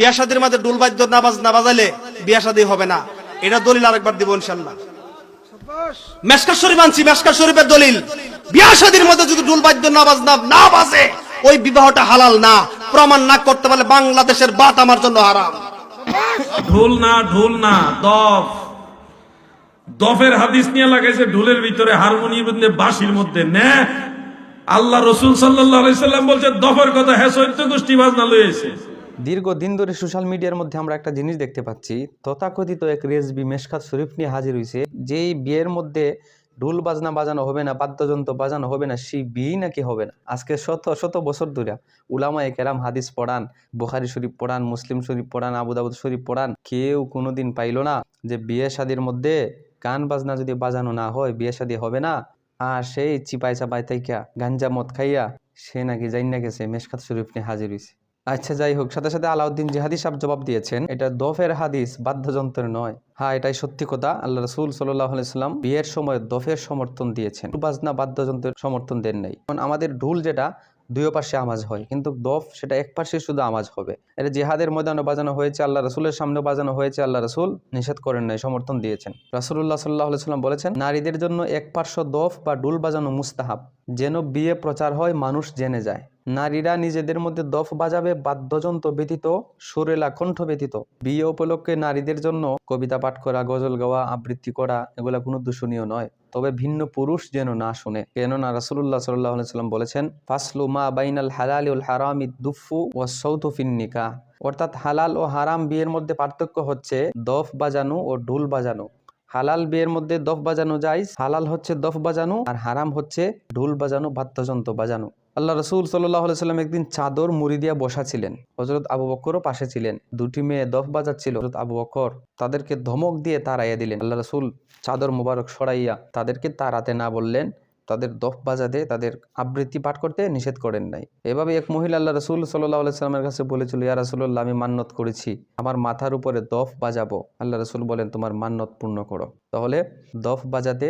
বিয়া শাদির মাঝে ডুল বাদ্য না বাজ না বাজাইলে বিয়া শাদি হবে না। এটা দলিল আরেকবার দিব ইনশাল্লাহ মেসকার শরীফ আনছি, মেসকার শরীফের দলিল। বিয়া শাদির মধ্যে যদি ডুল বাদ্য না বাজ না না বাজে, ওই বিবাহটা হালাল না। প্রমাণ না করতে পারলে বাংলাদেশের বাত আমার জন্য হারাম। ঢোল না ঢোল না, দফ। দফের হাদিস নিয়ে লাগাইছে, ঢোলের ভিতরে হারমোনিয়াম মধ্যে বাঁশির মধ্যে। নে, আল্লাহ রসুল সাল্লাহ সাল্লাম বলছে, দফের কথা হ্যাঁ সৈত্য গোষ্ঠী বাজনা লয়েছে দীর্ঘদিন ধরে সোশ্যাল মিডিয়ার মধ্যে আমরা একটা জিনিস দেখতে পাচ্ছি। তথাকথিত এক রেসবি মেশকাত শরীফ নিয়ে হাজির হয়েছে যেই বিয়ের মধ্যে ঢোল বাজনা বাজানো হবে না, বাদ্যযন্ত্র বাজানো হবে না, সেই বিয়েই নাকি হবে না। আজকে শত শত বছর ধরে উলামা কেরাম হাদিস পড়ান, বুখারি শরীফ পড়ান, মুসলিম শরীফ পড়ান আবু দাবুদ শরীফ পড়ান, কেউ কোনোদিন পাইলো না যে বিয়ে শাদির মধ্যে গান বাজনা যদি বাজানো না হয়, বিয়ে শাদি হবে না, আর সেই চিপাই চাপাই থাইকা, গাঞ্জা মদ খাইয়া সে নাকি যাই না গেছে, মেশকাত শরীফ নিয়ে হাজির হয়েছে আচ্ছা যাই হোক। সাথে সাথে আলাউদ্দিন জিহাদি সাহেব জবাব দিয়েছেন, এটা দফের হাদিস, বাদ্যযন্ত্রের নয়। হ্যাঁ এটাই সত্যি কথা। আল্লাহ রসুল সাল্লাম বিয়ের সময় দফের সমর্থন দিয়েছেন। বাজনা, বাদ্যযন্ত্রের সমর্থন দেন নাই আমাদের ঢুল যেটা, দুই পাশে আওয়াজ হয়। কিন্তু দফ সেটা এক পাশে শুধু আওয়াজ হবে। এটা জেহাদের ময়দানে বাজানো হয়েছে আল্লাহ রসুলের সামনে বাজানো হয়েছে আল্লাহ রসুল নিষেধ করেন নাই, সমর্থন দিয়েছেন। রাসুল্লাহ সাল্লাহ সাল্লাম বলেছেন, নারীদের জন্য এক পার্শ্ব দফ বা ডুল বাজানো মুস্তাহাব। যেন বিয়ে প্রচার হয়, মানুষ জেনে যায়। নারীরা নিজেদের মধ্যে দফ বাজাবে, বাদ্যযন্ত্র ব্যতীত, সুরেলা কণ্ঠ ব্যতীত। বিয়ে উপলক্ষে নারীদের জন্য কবিতা পাঠ করা, গজল গাওয়া, আবৃত্তি করা, এগুলা কোনো দূষণীয় নয়। তবে ভিন্ন পুরুষ যেন না শুনে। কেননা রাসুল্লাহ সাল্লাহ সাল্লাম বলেছেন, ফাসলু মা বাইনাল হালাল উল হারামি ও সৌথফিন নিকা অর্থাৎ হালাল ও হারাম বিয়ের মধ্যে পার্থক্য হচ্ছে দফ বাজানো ও ঢুল বাজানো। হালাল বিয়ের মধ্যে দফ বাজানো যায় হালাল হচ্ছে দফ বাজানো আর হারাম হচ্ছে ঢোল বাজানো, বাদ্যযন্ত্র বাজানো। আল্লাহ রসুল সাল্লাম একদিন চাদর মুড়ি দিয়া বসা ছিলেন। হজরত আবু বক্করও পাশে ছিলেন। দুটি মেয়ে দফ বাজাচ্ছিল। হজরত আবু বক্কর তাদেরকে ধমক দিয়ে তাড়াইয়া দিলেন। আল্লাহ রসুল চাদর মুবারক সরাইয়া তাদেরকে তাড়াতে না বললেন। তাদের দফ বাজাতে, তাদের আবৃত্তি পাঠ করতে নিষেধ করেন নাই। এভাবে এক মহিলা আল্লাহ রসুল সাল্লাহ সাল্লামের কাছে বলেছিল, ইয়া রাসুল্লাহ আমি মান্নত করেছি। আমার মাথার উপরে দফ বাজাবো। আল্লাহ রসুল বলেন, তোমার মান্নত পূর্ণ করো। তাহলে দফ বাজাতে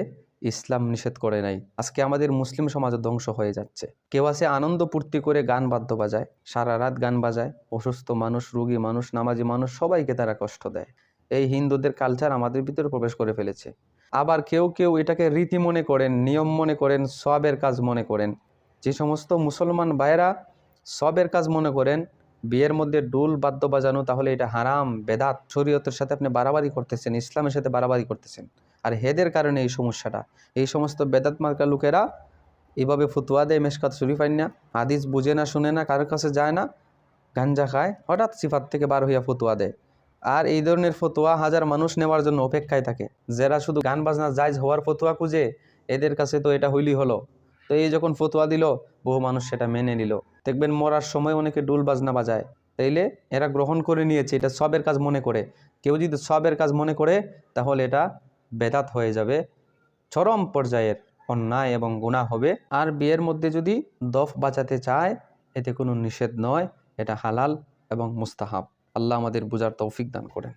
ইসলাম নিষেধ করে নাই। আজকে আমাদের মুসলিম সমাজ ধ্বংস হয়ে যাচ্ছে। কেউ আছে আনন্দ পূর্তি করে গান বাদ্য বাজায়, সারা রাত গান বাজায়, অসুস্থ মানুষ, রুগী মানুষ, নামাজি মানুষ, সবাইকে তারা কষ্ট দেয়। এই হিন্দুদের কালচার আমাদের ভিতরে প্রবেশ করে ফেলেছে। আবার কেউ কেউ এটাকে রীতি মনে করেন, নিয়ম মনে করেন, সবের কাজ মনে করেন। যে সমস্ত মুসলমান ভাইয়েরা সবের কাজ মনে করেন, বিয়ের মধ্যে ডুল বাদ্য বাজানো, তাহলে এটা হারাম, বেদাত। শরীয়তের সাথে আপনি বাড়াবাড়ি করতেছেন, ইসলামের সাথে বাড়াবাড়ি করতেছেন। আর হেদের কারণে এই সমস্যাটা। এই সমস্ত বেদাত মার্কা লোকেরা এভাবে ফুতুয়া দেয়, মেশকাত শরীফ আইন না, হাদিস বুঝে না, শুনে না কারোর কাছে যায় না, গাঞ্জা খায়, হঠাৎ সিফাত থেকে বার হইয়া ফুতুয়া দেয়। আর এই ধরনের ফতোয়া হাজার মানুষ নেওয়ার জন্য অপেক্ষায় থাকে। যারা শুধু গান বাজনা জায়জ হওয়ার ফতোয়া খুঁজে, এদের কাছে তো এটা হইলি হলো। তো এই যখন ফতোয়া দিল, বহু মানুষ সেটা মেনে নিল। দেখবেন মরার সময় অনেকে ডুল বাজনা বাজায়। তাইলে এরা গ্রহণ করে নিয়েছে, এটা সবের কাজ মনে করে। কেউ যদি সবের কাজ মনে করে, তাহলে এটা বেদাত হয়ে যাবে। চরম পর্যায়ের অন্যায় এবং গুণা হবে। আর বিয়ের মধ্যে যদি দফ বাঁচাতে চায়, এতে কোনো নিষেধ নয়। এটা হালাল এবং মুস্তাহাব। আল্লাহ আমাদের বোঝার তৌফিক দান করেন।